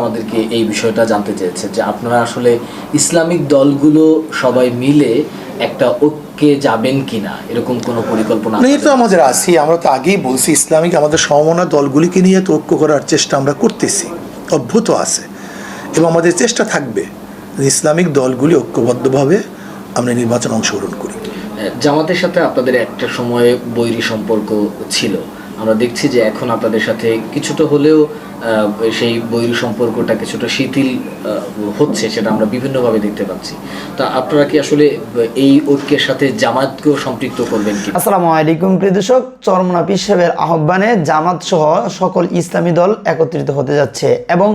আমাদেরকে এই বিষয়টা জানতে চেয়েছে যে আপনারা আসলে ইসলামিক দলগুলো সবাই মিলে একটা ঐক্যে যাবেন কিনা? এরকম কোনো পরিকল্পনা না, এটা তো আমাদের আছি আমরা তো আগেই বলছি ইসলামিক আমাদের সমমনা দলগুলিকে নিয়ে তো ঐক্য করার চেষ্টা আমরা করতেছি অভ্যুত আছে। এবং আমাদের চেষ্টা থাকবে ইসলামিক দলগুলি ঐক্যবদ্ধভাবে আমরা নির্বাচন অংশগ্রহণ করি। জামাতের সাথে আপনাদের একটা সময়ে বৈরী সম্পর্ক ছিল। আমরা দেখছি যে এখন আপনাদের সাথে কিছুটা হলেও সেই বৈরী সম্পর্কটা কিছুটা শিথিল হচ্ছে সেটা আমরা বিভিন্নভাবে দেখতে পাচ্ছি। তা আপনারা কি আসলে এই ঐক্যের সাথে জামাতকেও সম্পৃক্ত করবেন কি? আসসালামু আলাইকুম প্রিয় দর্শক, চরমনা সাহেবের আহ্বানে জামাত সহ সকল ইসলামী দল একত্রিত হতে যাচ্ছে এবং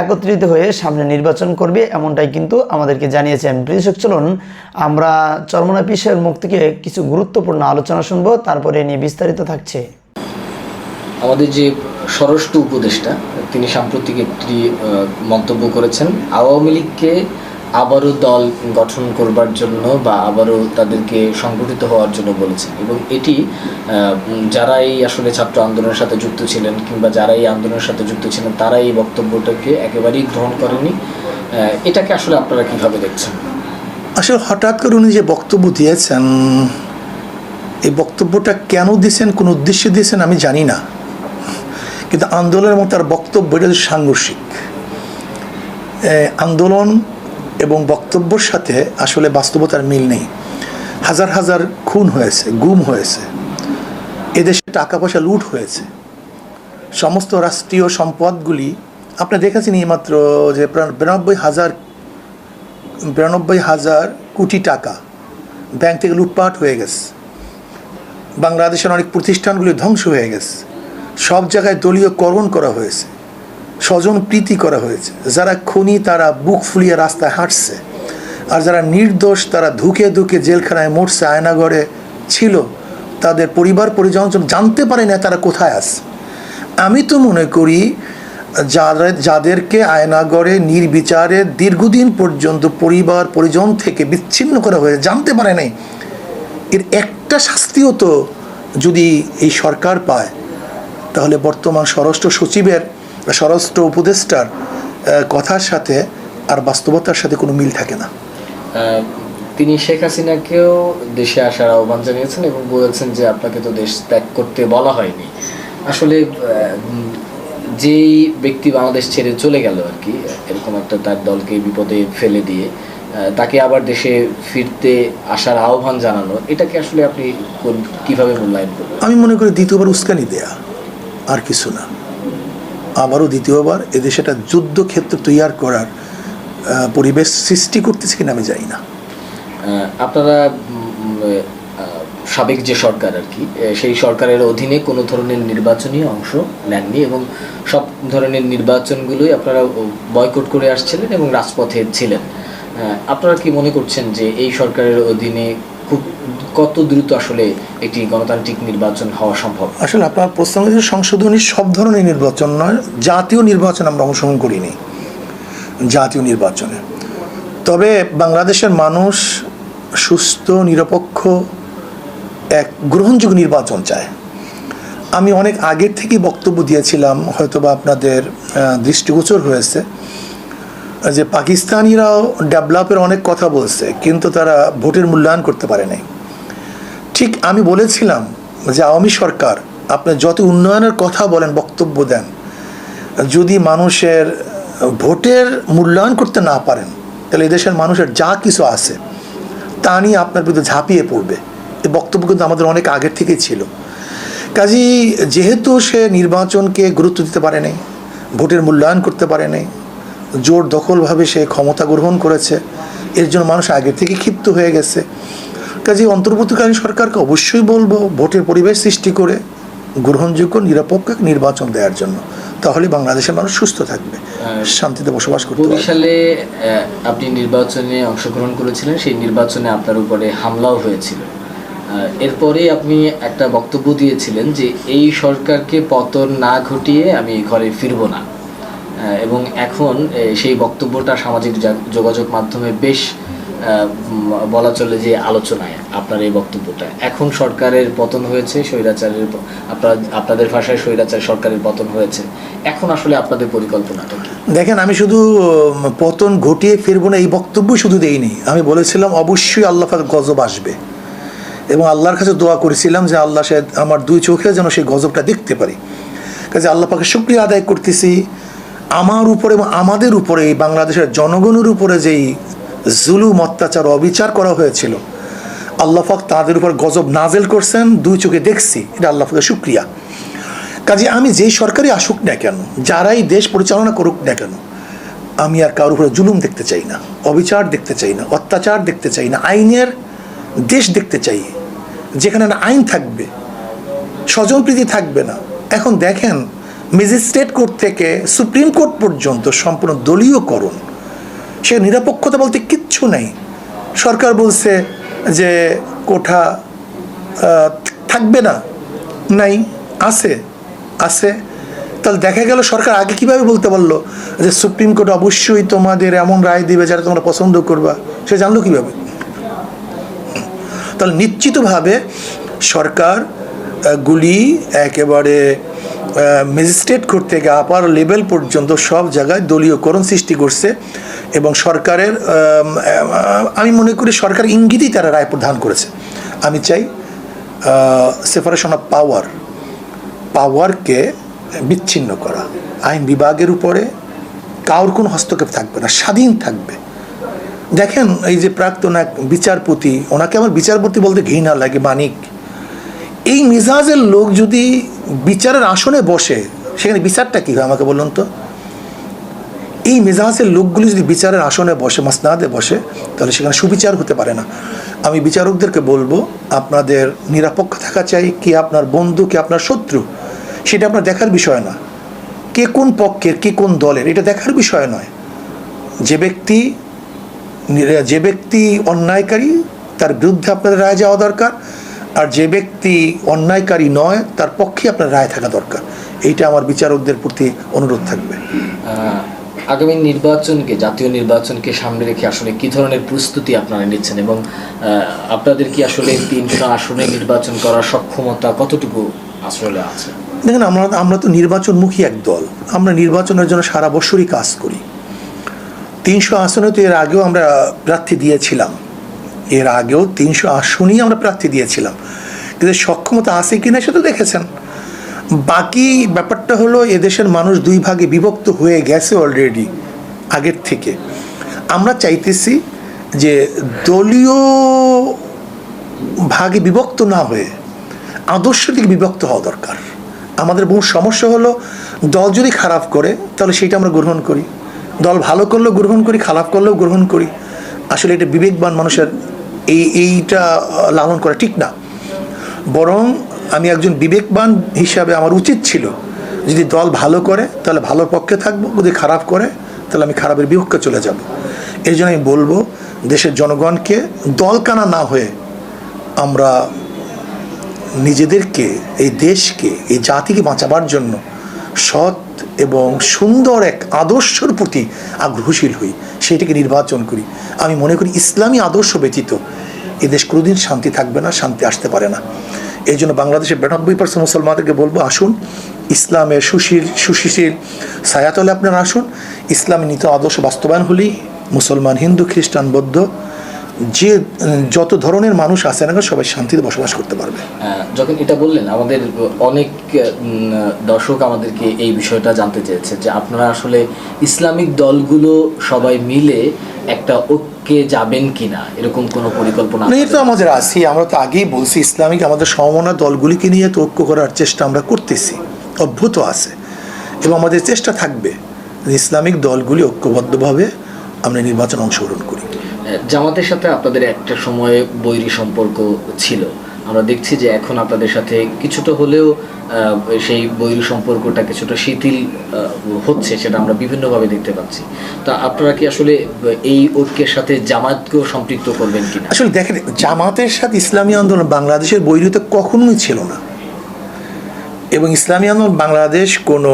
একত্রিত হয়ে সামনে নির্বাচন করবে এমনটাই কিন্তু আমাদেরকে জানিয়েছেন। দর্শক, চলুন আমরা চরমনা সাহেবের মুখ থেকে কিছু গুরুত্বপূর্ণ আলোচনা শুনব, তারপরে নিয়ে বিস্তারিত থাকছে। আমাদের যে স্বরাষ্ট্র উপদেষ্টা, তিনি সাম্প্রতিক একটি মন্তব্য করেছেন, আওয়ামী লীগকে আবারও দল গঠন করবার জন্য বা আবারও তাদেরকে সংগঠিত হওয়ার জন্য বলেছেন। এবং এটি যারাই আসলে ছাত্র আন্দোলনের সাথে যুক্ত ছিলেন কিংবা যারা এই আন্দোলনের সাথে যুক্ত ছিলেন তারা এই বক্তব্যটাকে একেবারেই গ্রহণ করেনি এটাকে আসলে আপনারা কীভাবে দেখছেন? আসলে হঠাৎ করে উনি যে বক্তব্য দিয়েছেন, এই বক্তব্যটা কেন দিয়েছেন, কোন উদ্দেশ্যে দিয়েছেন আমি জানি না। কিন্তু আন্দোলনের মতো তার বক্তব্য এটা সাংঘর্ষিক। আন্দোলন এবং বক্তব্যর সাথে আসলে বাস্তবতার মিল নেই। হাজার হাজার খুন হয়েছে, গুম হয়েছে। এদেশে টাকা পয়সা লুট হয়েছে। সমস্ত রাষ্ট্রীয় সম্পদগুলি, আপনি দেখেছেন এইমাত্র যে বিরানব্বই হাজার বিরানব্বই হাজার কোটি টাকা ব্যাংক থেকে লুটপাট হয়ে গেছে। বাংলাদেশের অনেক প্রতিষ্ঠানগুলি ধ্বংস হয়ে গেছে। সব জায়গায় দলীয় দলীয়করণ করা হয়েছে, স্বজন প্রীতি করা হয়েছে। যারা খুনি, তারা বুক ফুলিয়ে রাস্তায় হাঁটছে। আর যারা নির্দোষ, তারা ধুকে ধুকে জেলখানায় মরছে আয়নাগড়ে ছিল। তাদের পরিবার পরিজন জানতে পারে না তারা কোথায় আছে। আমি তো মনে করি যারা যাদেরকে আয়নাগড়ে নির্বিচারে দীর্ঘদিন পর্যন্ত পরিবার, পরিজন থেকে বিচ্ছিন্ন করা হয়েছে, জানতে পারে নাই, এর একটা শাস্তিও তো যদি এই সরকার পায় তাহলে বর্তমান স্বরাষ্ট্র সচিবের স্বরাষ্ট্র উপদেষ্টার কথার সাথে আর বাস্তবতার সাথে কোনো মিল থাকে না। তিনি শেখ হাসিনাকেও দেশে আসার আহ্বান জানিয়েছেন এবং বলেছেন যে আপনাকে তো দেশ ত্যাগ করতে বলা হয়নি। আসলে যেই ব্যক্তি বাংলাদেশ ছেড়ে চলে গেল আর কি এরকম একটা তার দলকে বিপদে ফেলে দিয়ে তাকে আবার দেশে ফিরতে আসার আহ্বান জানানো এটাকে আসলে আপনি কীভাবে মূল্যায়ন করবেন আমি মনে করি দ্বিতীয়বার উস্কানি দেয়া। আর কিছু না। আবারও দ্বিতীয়বার এদেশে একটা যুদ্ধক্ষেত্র তৈয়ার করার পরিবেশ সৃষ্টি করতেছে কিনা আমি জানি না। আপনারা সাবেক যে সরকার আর কি সেই সরকারের অধীনে কোনো ধরনের নির্বাচনী অংশ নেননি এবং সব ধরনের নির্বাচনগুলোই আপনারা বয়কট করে আসছিলেন এবং রাজপথে ছিলেন। আপনারা কি মনে করছেন যে এই সরকারের অধীনে খুব কত দ্রুত আসলে একটি গণতান্ত্রিক নির্বাচন হওয়া সম্ভব? আসলে আপনার হচ্ছে সংশোধনী সব ধরনের নির্বাচন নয়, জাতীয় নির্বাচন আমরা অংশগ্রহণ করিনি, জাতীয় নির্বাচনে। তবে বাংলাদেশের মানুষ সুস্থ, নিরপেক্ষ এক গ্রহণযোগ্য নির্বাচন চায়। আমি অনেক আগের থেকেই বক্তব্য দিয়েছিলাম, হয়তোবা আপনাদের দৃষ্টিগোচর হয়েছে। যে পাকিস্তানিরাও ডেভেলপের অনেক কথা বলছে, কিন্তু তারা ভোটের মূল্যায়ন করতে পারে নাই। ঠিক আমি বলেছিলাম যে আওয়ামী সরকার, আপনি যত উন্নয়নের কথা বলেন, বক্তব্য দেন, যদি মানুষের ভোটের মূল্যায়ন করতে না পারেন, তাহলে এদেশের মানুষের যা কিছু আছে, তা নিয়ে আপনার বিরুদ্ধে ঝাঁপিয়ে পড়বে। এই বক্তব্য কিন্তু আমাদের অনেক আগের থেকেই ছিল। কাজী যেহেতু সে নির্বাচনকে গুরুত্ব দিতে পারে নাই, ভোটের মূল্যায়ন করতে পারে নাই জোর দখলভাবে সে ক্ষমতা গ্রহণ করেছে। এর জন্য মানুষ আগের থেকে ক্ষিপ্ত হয়ে গেছে। কাজে অন্তর্বর্তীকালীন সরকারকে অবশ্যই বলব ভোটের পরিবেশ সৃষ্টি করে গ্রহণযোগ্য নিরপেক্ষ নির্বাচন দেওয়ার জন্য। তাহলে বাংলাদেশের মানুষ সুস্থ থাকবে শান্তিতে বসবাস করতে বরিশালে আপনি নির্বাচনে অংশগ্রহণ করেছিলেন সেই নির্বাচনে আপনার উপরে হামলাও হয়েছিল। এরপরে আপনি একটা বক্তব্য দিয়েছিলেন যে এই সরকারকে পতন না ঘটিয়ে আমি ঘরে ফিরবো না। এবং এখন সেই বক্তব্যটা সামাজিক যোগাযোগ মাধ্যমে বেশ বলা চলে যে আলোচনায় আপনার এই বক্তব্যটা। এখন সরকারের পতন হয়েছে, স্বৈরাচারের আপনাদের ভাষায় স্বৈরাচার সরকারের পতন হয়েছে। এখন আসলে আপনাদের পরিকল্পনাটা দেখেন, আমি শুধু পতন ঘটিয়ে ফিরবো না, এই বক্তব্য শুধু দেইনি। আমি বলেছিলাম, অবশ্যই আল্লাহ গজব আসবে। এবং আল্লাহর কাছে দোয়া করেছিলাম যে আল্লাহ সে আমার দুই চোখে যেন সেই গজবটা দেখতে পারি। কাজে আল্লাহ পাকে শুক্রিয়া আদায় করতেছি। আমার উপরে এবং আমাদের উপরে, এই বাংলাদেশের জনগণের উপরে যেই জুলুম, অত্যাচার অবিচার করা হয়েছিল, আল্লাহ পাক তাদের উপর গজব নাজেল করছেন, দুই চোখে দেখছি, এটা আল্লাহ পাকের শুক্রিয়া। কাজে আমি যেই সরকারই আসুক না কেন, যারাই দেশ পরিচালনা করুক না কেন, আমি আর কারোর উপরে জুলুম দেখতে চাই না, অবিচার দেখতে চাই না, অত্যাচার দেখতে চাই না, আইনের দেশ দেখতে চাই, যেখানে না আইন থাকবে স্বজনপ্রীতি থাকবে না। এখন দেখেন ম্যাজিস্ট্রেট কোর্ট থেকে সুপ্রিম কোর্ট পর্যন্ত সম্পূর্ণ দলীয়করণ। সে নিরপেক্ষতা বলতে কিচ্ছু নেই। সরকার বলছে যে কোঠা থাকবে না। নাই, আছে আছে। তাহলে দেখা গেল সরকার আগে কীভাবে বলতে পারল যে সুপ্রিম কোর্ট অবশ্যই তোমাদের এমন রায় দিবে যারা তোমরা পছন্দ করবা? সে জানলো কীভাবে? তাহলে নিশ্চিতভাবে সরকার গুলি একেবারে ম্যাজিস্ট্রেট কোর্ট থেকে আপার লেভেল পর্যন্ত সব জায়গায় দলীয়করণ সৃষ্টি করছে এবং সরকারের, আমি মনে করি সরকার ইঙ্গিতই তারা রায় প্রদান করেছে। আমি চাই সেপারেশন অফ পাওয়ার পাওয়ারকে বিচ্ছিন্ন করা। আইন বিভাগের উপরে কারোর কোনো হস্তক্ষেপ থাকবে না, স্বাধীন থাকবে। দেখেন, এই যে প্রাক্তন এক বিচারপতি, ওনাকে আমার বিচারপতি বলতে ঘৃণা লাগে, মানিক। এই মিজাজের লোক যদি বিচারের আসনে বসে, সেখানে বিচারটা কী হয় আমাকে বলুন তো? এই মেজাজের লোকগুলি যদি বিচারের আসনে বসে, মাসনাদে বসে, তাহলে সেখানে সুবিচার হতে পারে না। আমি বিচারকদেরকে বলব, আপনাদের নিরাপক্ষ থাকা চাই, কি আপনার বন্ধু, কি আপনার শত্রু, সেটা আপনার দেখার বিষয় না। কে কোন পক্ষের, কে কোন দলের, এটা দেখার বিষয় নয়। যে ব্যক্তি যে ব্যক্তি অন্যায়কারী, তার বিরুদ্ধে আপনাদের রায় যাওয়া দরকার। আর যে ব্যক্তি অন্যায়কারী নয় তার পক্ষে আপনার রায় থাকা দরকার। এইটা আমার বিচারকদের প্রতি অনুরোধ থাকবে। আগামী নির্বাচনকে জাতীয় নির্বাচনকে সামনে রেখে আসলে কি ধরনের প্রস্তুতি আপনারা নিচ্ছেন এবং আপনাদের কি আসলে তিনশো আসনে নির্বাচন করার সক্ষমতা কতটুকু আসলে আছে? দেখেন আমরা আমরা তো নির্বাচনমুখী এক দল। আমরা নির্বাচনের জন্য সারা বছরই কাজ করি। তিনশো আসনে তো এর আগেও আমরা প্রার্থী দিয়েছিলাম। এর আগেও তিনশো আসনই আমরা প্রার্থী দিয়েছিলাম। কিন্তু সক্ষমতা আছে কি কিনা সেটা দেখেছেন। বাকি ব্যাপারটা হলো এদেশের মানুষ দুই ভাগে বিভক্ত হয়ে গেছে অলরেডি আগের থেকে। আমরা চাইতেছি যে দলীয় ভাগে বিভক্ত না হয়ে আদর্শ দিকে বিভক্ত হওয়া দরকার। আমাদের বহু সমস্যা হলো দল যদি খারাপ করে, তাহলে সেটা আমরা গ্রহণ করি। দল ভালো করলেও গ্রহণ করি, খারাপ করলেও গ্রহণ করি। আসলে এটা বিবেকবান মানুষের এই, এইটা লালন করা ঠিক না। বরং আমি একজন বিবেকবান হিসাবে আমার উচিত ছিল, যদি দল ভালো করে, তাহলে ভালোর পক্ষে থাকব, যদি খারাপ করে, তাহলে আমি খারাপের বিপক্ষে চলে যাব। এই জন্য আমি বলব, দেশের জনগণকে দলকানা না হয়ে আমরা নিজেদেরকে, এই দেশকে, এই জাতিকে বাঁচাবার জন্য সৎ এবং সুন্দর এক আদর্শের প্রতি আগ্রহশীল হই, সেটাকে নির্বাচন করি। আমি মনে করি ইসলামী আদর্শ ব্যতীত এ দেশ কোনোদিন শান্তি থাকবে না শান্তি আসতে পারে না। এই জন্য বাংলাদেশের বিরানব্বই পার্সেন্ট মুসলমানদেরকে বলব আসুন ইসলামের সুশীল সুশীল ছায়াতলে আপনারা আসুন। ইসলামী নীত আদর্শ বাস্তবায়ন হলেই মুসলমান হিন্দু খ্রিস্টান বৌদ্ধ যে যত ধরনের মানুষ আছে না সবাই শান্তিতে বসবাস করতে পারবে। আহ, যখন এটা বললেন আমাদের অনেক দর্শক আমাদেরকে এই বিষয়টা জানতে চেয়েছে যে আপনারা আসলে ইসলামিক দলগুলো সবাই মিলে একটা ঐক্যে যাবেন কিনা এরকম কোনো পরিকল্পনা নেই তো আমাদের আছি আমরা তো আগেই বলছি ইসলামিক আমাদের সমমনা দলগুলিকে নিয়ে তো ঐক্য করার চেষ্টা আমরা করতেছি অভ্যুত আছে। এবং আমাদের চেষ্টা থাকবে ইসলামিক দলগুলি ঐক্যবদ্ধভাবে আমরা নির্বাচন অংশগ্রহণ করি। জামাতের সাথে আপনাদের একটা সময়ে বৈরী সম্পর্ক ছিল। আমরা দেখছি যে এখন আপনাদের সাথে কিছুটা হলেও সেই বৈরী সম্পর্কটা কিছুটা শিথিল হচ্ছে সেটা আমরা বিভিন্নভাবে দেখতে পাচ্ছি। তা আপনারা কি আসলে এই ঐক্যের সাথে জামাতকেও সম্পৃক্ত করবেন কিনা? আসলে দেখেন, জামাতের সাথে ইসলামী আন্দোলন বাংলাদেশের বৈরিতা কখনোই ছিল না। এবং ইসলামী আন্দোলন বাংলাদেশ কোনো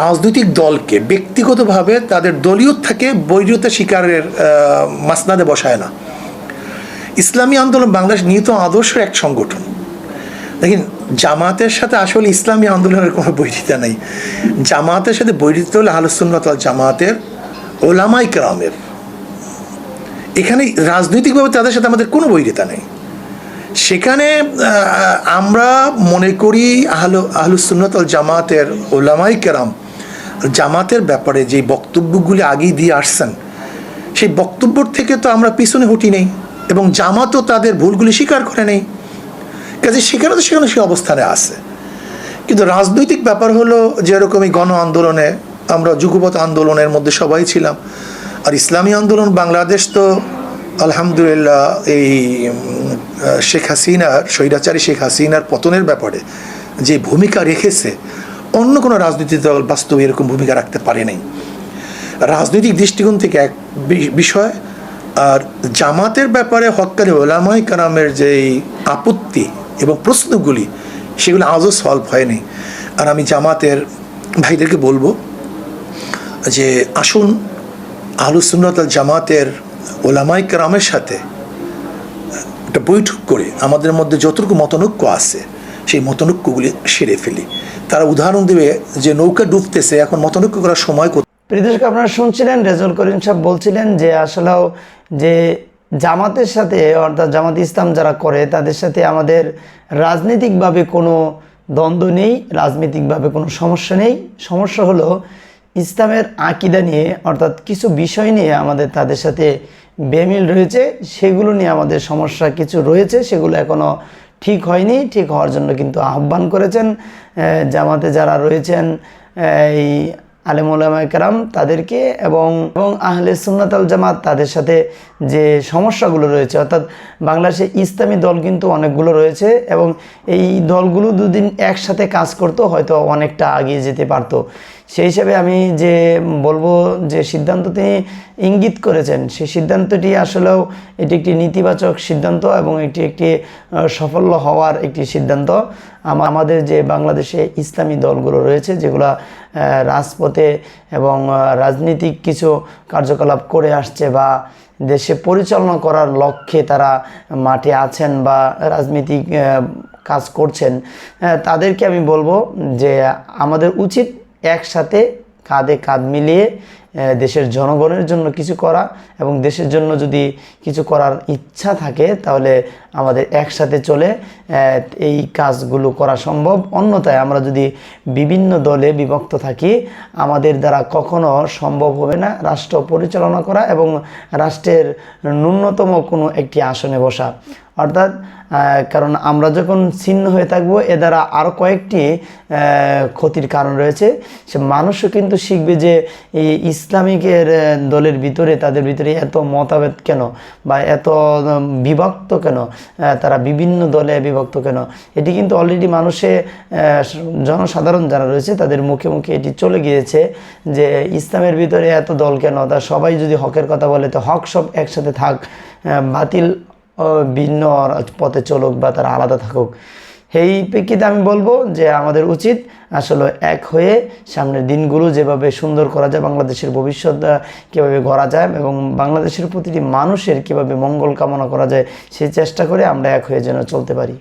রাজনৈতিক দলকে ব্যক্তিগতভাবে তাদের দলীয় থেকে বৈরীতা শিকারের মাসনাদে বসায় না। ইসলামী আন্দোলন বাংলাদেশ নিহিত আদর্শের এক সংগঠন। দেখেন জামাতের সাথে আসলে ইসলামী আন্দোলনের কোনো বৈরিতা নেই। জামাতের সাথে বৈরিতা হলে আলোচনাত জামাতের ওলামাই কেরামের। এখানে রাজনৈতিকভাবে তাদের সাথে আমাদের কোনো বৈরিতা নেই। সেখানে আমরা মনে করি আহল আহলুসুন্নত জামাতের ওলামাই কেরাম জামাতের ব্যাপারে যে বক্তব্যগুলি আগেই দিয়ে আসছেন, সেই বক্তব্য থেকে তো আমরা পিছনে হটি নেই। এবং জামাতও তাদের ভুলগুলি স্বীকার করে নেই। কাজে সেখানে তো সেখানে সে অবস্থানে আছে। কিন্তু রাজনৈতিক ব্যাপার হলো যেরকম এই গণ আন্দোলনে আমরা যুগপথ আন্দোলনের মধ্যে সবাই ছিলাম, আর ইসলামী আন্দোলন বাংলাদেশ তো আলহামদুলিল্লাহ এই শেখ হাসিনার, স্বৈরাচারী শেখ হাসিনার পতনের ব্যাপারে যে ভূমিকা রেখেছে, অন্য কোনো রাজনৈতিক দল বাস্তবে এরকম ভূমিকা রাখতে পারে নাই। রাজনৈতিক দৃষ্টিকোণ থেকে এক বিষয় আর জামাতের ব্যাপারে হক্কানি ওলামাই কারামের যে আপত্তি এবং প্রশ্নগুলি, সেগুলো আজও সলভ হয়নি। আর আমি জামাতের ভাইদেরকে বলব যে আসুন আহলুসুন্নত জামাতের ওলামাই কারামের সাথে একটা বৈঠক করে আমাদের মধ্যে যতটুকু মতনৈক্য আছে, সেই মতনৈক্যগুলি সেরে ফেলি। তারা উদাহরণ দেবে যে নৌকা ডুবতেছে, এখন মতনৈক্য করার সময় দর্শক, আপনারা শুনছিলেন রেজল করিম সাহেব বলছিলেন যে আসলেও যে জামাতের সাথে, অর্থাৎ জামাত ইসলাম যারা করে, তাদের সাথে আমাদের রাজনৈতিকভাবে কোনো দ্বন্দ্ব নেই, রাজনৈতিকভাবে কোনো সমস্যা নেই। সমস্যা হলো ইসলামের আকিদা নিয়ে, অর্থাৎ কিছু বিষয় নিয়ে আমাদের তাদের সাথে বেমিল রয়েছে। সেগুলো নিয়ে আমাদের সমস্যা কিছু রয়েছে, সেগুলো এখনও ঠিক হয়নি। ঠিক হওয়ার জন্য কিন্তু আহ্বান করেছেন জামাতে যারা রয়েছেন এই আলেমুলামা কেরাম তাদেরকে এবং এবং আহলে সুন্নাত আল জামাত তাদের সাথে যে সমস্যাগুলো রয়েছে, অর্থাৎ বাংলাদেশে ইসলামী দল কিন্তু অনেকগুলো রয়েছে এবং এই দলগুলো দুদিন একসাথে কাজ করতো, হয়তো অনেকটা আগিয়ে যেতে পারতো। সেই হিসাবে আমি যে বলব যে সিদ্ধান্ত তিনি ইঙ্গিত করেছেন, সেই সিদ্ধান্তটি আসলেও এটি একটি নেতিবাচক সিদ্ধান্ত এবং এটি একটি সাফল্য হওয়ার একটি সিদ্ধান্ত। আমাদের যে বাংলাদেশে ইসলামী দলগুলো রয়েছে, যেগুলো রাজপথে এবং রাজনীতিক কিছু কার্যকলাপ করে আসছে বা দেশে পরিচালনা করার লক্ষ্যে তারা মাঠে আছেন বা রাজনীতিক কাজ করছেন তাদেরকে আমি বলব যে আমাদের উচিত একসাথে কাঁধে কাঁধ মিলিয়ে দেশের জনগণের জন্য কিছু করা এবং দেশের জন্য যদি কিছু করার ইচ্ছা থাকে, তাহলে আমাদের একসাথে চলে এই কাজগুলো করা সম্ভব। অন্যথায় আমরা যদি বিভিন্ন দলে বিভক্ত থাকি, আমাদের দ্বারা কখনো সম্ভব হবে না রাষ্ট্র পরিচালনা করা এবং রাষ্ট্রের ন্যূনতম কোনো একটি আসনে বসা। অর্থাৎ কারণ আমরা যখন ছিন্ন হয়ে থাকব, এ দ্বারা আরও কয়েকটি ক্ষতির কারণ রয়েছে। সে মানুষও কিন্তু শিখবে যে এই ইসলামিকের দলের ভিতরে, তাদের ভিতরে এত মতাভেদ কেন? বা এত বিভক্ত কেন? তারা বিভিন্ন দলে বিভক্ত কেন? এটি কিন্তু অলরেডি মানুষে জনসাধারণ যারা রয়েছে, তাদের মুখে মুখে এটি চলে গিয়েছে যে ইসলামের ভিতরে এত দল কেন? তা সবাই যদি হকের কথা বলে, তো হক সব একসাথে থাক বাতিল ভিন্ন পথে চলুক বা তারা আলাদা থাকুক। এই প্রেক্ষিতে আমি বলব যে আমাদের উচিত আসলে এক হয়ে সামনের দিনগুলো যেভাবে সুন্দর করা যায়, বাংলাদেশের ভবিষ্যৎ কীভাবে গড়া যায় এবং বাংলাদেশের প্রতিটি মানুষের কীভাবে মঙ্গল কামনা করা যায় সেই চেষ্টা করে আমরা এক হয়ে যেন চলতে পারি।